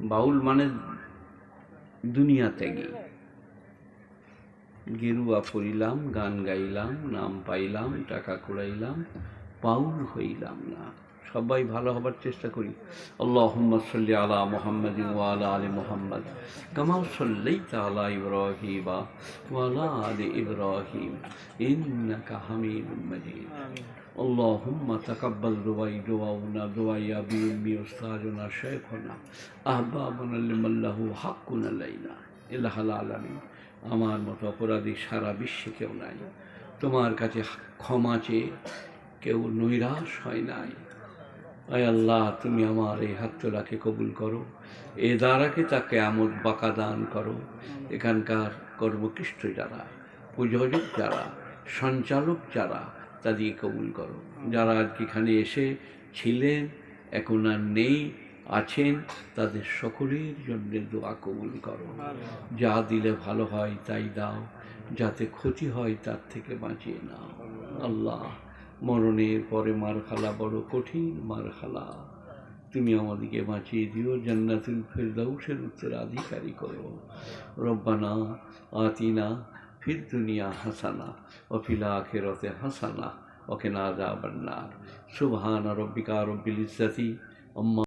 বাউল মানে দুনিয়া ত্যাগী গেরুয়া পড়িলাম, গান গাইলাম, নাম পাইলাম, টাকা কুড়াইলাম, বাউল হইলাম না। সবাই ভালো হবার চেষ্টা করি। আল্লাহুম্মা সাল্লি আলা মুহাম্মাদ ওয়া আলা মুহাম্মাদ, কামা সাল্লাইতা আলা ইব্রাহিম ওয়া আলা ইব্রাহিম, ইন্নাকা হামিদুম মাজিদ। اللهم تقبل دعائي دعاؤنا دعاء أبي أمي أستاذنا شيخنا أحبابنا لمن له حق علينا إله العالمين আমার মতো অপরাধী সারা বিশ্বে কেউ নাই তোমার কাছে ক্ষমা চেয়ে কেউ নৈরাশ হয় নাই আয় আল্লাহ তুমি আমার এই হাতটাকে কবুল করো এ দ্বারাকে তাকে আমোদ বাঁকা দান করো এখানকার কর্মকৃষ্ট যারা পূজক যারা সঞ্চালক যারা তাদের কবুল করো। যারা আজকে এখানে এসে ছিলেন, এখন আর নেই, আছেন, তাদের সকলের জন্য দোয়া কবুল করো। যা দিলে ভালো হয় তাই দাও, যাতে ক্ষতি হয় তার থেকে বাঁচিয়ে নাও। আল্লাহ, মরণের পরে মারখালা বড় কঠিন মারখালা। তুমি আমাদেরকে বাঁচিয়ে দিও, জান্নাতুল ফেরদাউসের উত্তরাধিকারী করো। রব্বানা আতিনা ফির দুনিয়া হাসানা, ও ফিল আখেরতে হাসানা, ওকে না যাবার না সুবহান রব্বিকা রব্বিল ইজ্জাতি, আম্মা